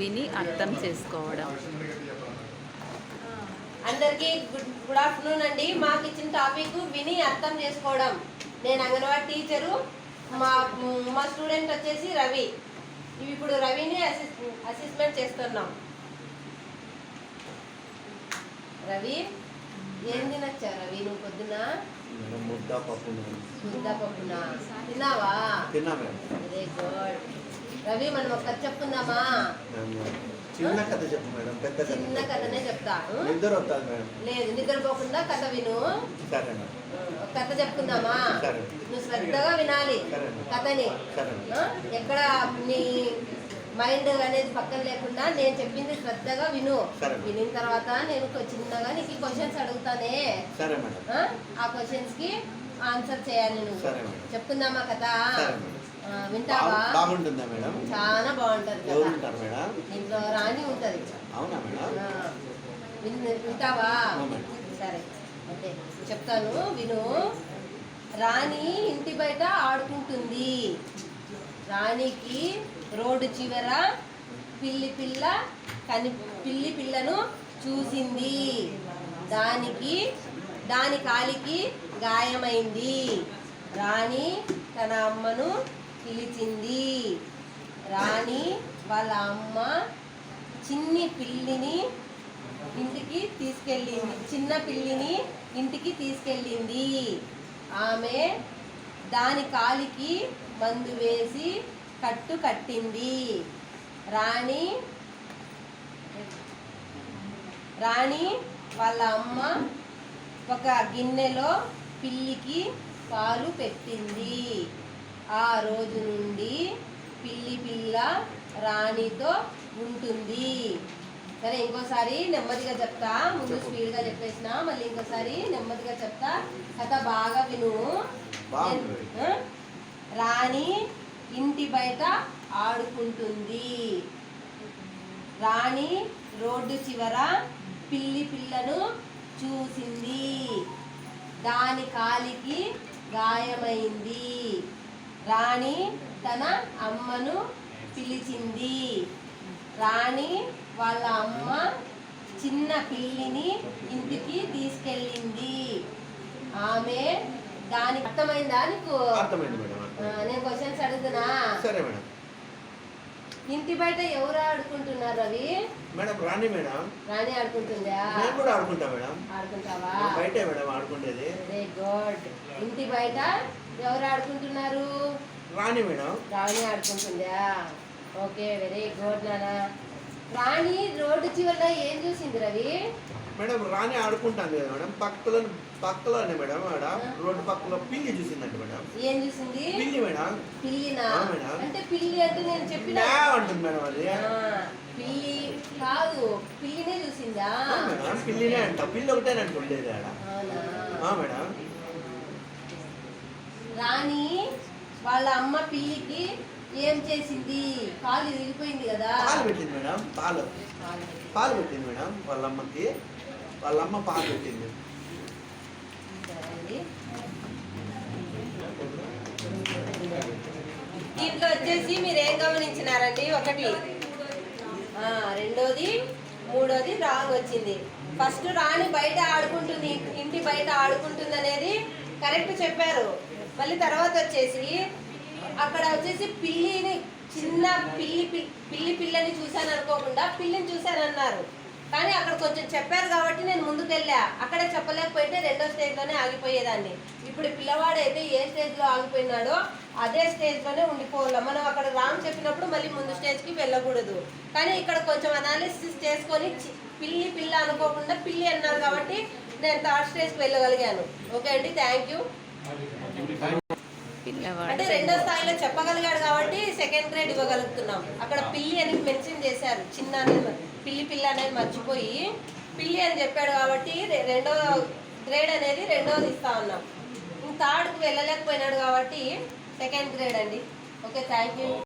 విని అర్థం చేసుకోవడం. అందరికీ గుడ్ గుడ్ ఆఫ్టర్నూన్ అండి. మాకు ఇచ్చిన టాపిక్ విని అర్థం చేసుకోవడం. నేను అంగన్వాడీ టీచరు మా మా స్టూడెంట్ వచ్చేసి రవి. ఇవి ఇప్పుడు రవిని అసిస్ అసిస్మెంట్ చేస్తున్నాం. రవి ఏం తినొచ్చా రవి? నువ్వు పొద్దున ముద్ద పప్పు మేడం ముద్ద పప్పున? తిన్నావా? తిన్నా వెరీ గుడ్ రవి మనం ఒక కథ చెప్పుకుందామా? చిన్న కథ చెప్పు మేడం పెద్ద కథ. చిన్న కథనే చెప్తా? నిద్ర వస్తుంది మేడం. లేదు నిద్రపోకుండా కథ విను. సరే మేడం. ఒక కథ చెప్పుకుందామా. నువ్వు శ్రద్ధగా వినాలి. కథని? ఎక్కడ నీ మైండ్ అనేది పక్కన లేకుండా నేను చెప్పింది శ్రద్ధగా విను. వినిన తర్వాత నేను చిన్నగా నీకు క్వశ్చన్స్ అడుగుతానే. ఆ? క్వశ్చన్స్కి ఆన్సర్ చేయాలి నువ్వు. చెప్పుకుందామా కథ? బాగుంటుందా మేడం? చాలా బాగుంటది ఎవరు కథ ఉంటారు మేడం? దీంట్లో రాణి ఉంటది. అవునా మేడం? వింటావా. సరే ఓకే. చెప్తాను విను. రాణి ఇంటి బయట ఆడుకుంటుంది. రాణికి రోడ్డు చివర పిల్లి పిల్ల కని పిల్లి పిల్లను చూసింది. దానికి దాని కాలికి గాయమైంది. రాణి తన అమ్మను పిలిచింది. రాణి వాళ్ళ అమ్మ చిన్ని పిల్లిని ఇంటికి తీసుకెళ్ళింది. చిన్న పిల్లిని ఇంటికి తీసుకెళ్ళింది. ఆమె దాని కాలికి మందు వేసి కట్టు కట్టింది. రాణి రాణి వాళ్ళ అమ్మ ఒక గిన్నెలో పిల్లికి పాలు పెట్టింది. ఆ రోజు నుండి పిల్లి పిల్ల రాణితో ఉంటుంది. సరే ఇంకోసారి నెమ్మదిగా చెప్తా. ముందు స్పీడ్గా చెప్పేసిన మళ్ళీ ఇంకోసారి నెమ్మదిగా చెప్తా. కథ బాగా విను? రాణి ఇంటి బయట ఆడుకుంటుంది. రాణి రోడ్డు చివర పిల్లి పిల్లను చూసింది. దాని కాలికి గాయమైంది. రాణి తన అమ్మను పిలిచింది. రాణి వాళ్ళ అమ్మ చిన్న పిల్లిని ఇంటికి తీసుకెళ్ళింది. ఆమె దానికి అర్థమైందా నీకు. నేను క్వశ్చన్స్ అడుగుతున్నా. సరే మేడం. ఇంటి బయట ఎవరు ఆడుకుంటున్నారు రవి? Madam Rani madam. రాణి ఆడుకుంటుందా? నేను కూడా ఆడుకుంటా మేడం. ఆడుకుంటావా? బయటే మేడం ఆడుకుంటేది వెరీ గుడ్ ఇంటి బయట ఎవరు ఆడుకుంటున్నారు? రాణి మేడం. రాణి ఆడుకుంటుందా? ఓకే వెరీ గుడ్ నాన్న రాణి రోడ్డు చివరన ఏం చూసింది రవి? మేడం రాణి ఆడుకుంటాను కదా మేడం. పక్కలో పక్కలోనే మేడం ఆడ. రోడ్డు పక్కలో పిల్లి చూసిందంట మేడం. ఏం చూసింది? పిల్లి మేడం. పిల్లినా? మేడం. అంటే పిల్లి అంటే నేను చెప్పిన అంటుంది మేడం అది. పిల్లి కాదు పిల్లినే చూసిందా? మేడం పిల్లినే అంట. పిల్లి ఒకటేనంట ఉండేది ఆడ. మేడం. రాణి వాళ్ళ అమ్మ పిల్లికి ఏం చేసింది? కాలు విరిగిపోయింది కదా. పాలు పెట్టింది మేడం పాలు. పాలు పెట్టింది మేడం వాళ్ళ అమ్మకి. వాళ్ళ అమ్మ పాలు పెట్టింది. దీంట్లో వచ్చేసి మీరు ఏం గమనించినారండి? ఒకటి. రెండోది మూడోది రాంగ్ వచ్చింది. ఫస్ట్ రాణి బయట ఆడుకుంటుంది ఇంటి బయట ఆడుకుంటుంది అనేది కరెక్ట్ చెప్పారు. మళ్ళీ తర్వాత వచ్చేసి అక్కడ వచ్చేసి పిల్లిని చిన్న పిల్లి పిల్లి పిల్లని చూశాను అనుకోకుండా పిల్లిని చూశాను అన్నారు కానీ అక్కడ కొంచెం చెప్పారు కాబట్టి నేను ముందుకెళ్ళా. అక్కడే చెప్పలేకపోతే రెండో స్టేజ్లోనే ఆగిపోయేదాన్ని. ఇప్పుడు పిల్లవాడు అయితే ఏ స్టేజ్లో ఆగిపోయినాడో అదే స్టేజ్లోనే ఉండిపోవాలి. మనం అక్కడ రాంగ్ చెప్పినప్పుడు మళ్ళీ ముందు స్టేజ్కి వెళ్ళకూడదు. కానీ ఇక్కడ కొంచెం అనాలిసిస్ చేసుకొని చి- పిల్లి పిల్ల అనుకోకుండా పిల్లి అన్నారు కాబట్టి నేను థర్డ్ స్టేజ్కి వెళ్ళగలిగాను. ఓకే అండి థ్యాంక్ యూ. అంటే రెండో స్థాయిలో చెప్పగలిగాడు కాబట్టి సెకండ్ గ్రేడ్ ఇవ్వగలుగుతున్నాం. అక్కడ పిల్లి అని మెన్షన్ చేశారు చిన్న అనేది పిల్లి పిల్ల అనేది మర్చిపోయి పిల్లి అని చెప్పాడు కాబట్టి రెండో గ్రేడ్ అనేది రెండోది ఇస్తా ఉన్నాం. థర్డ్కి వెళ్ళలేకపోయినాడు కాబట్టి సెకండ్ గ్రేడ్ అండి. Okay thank you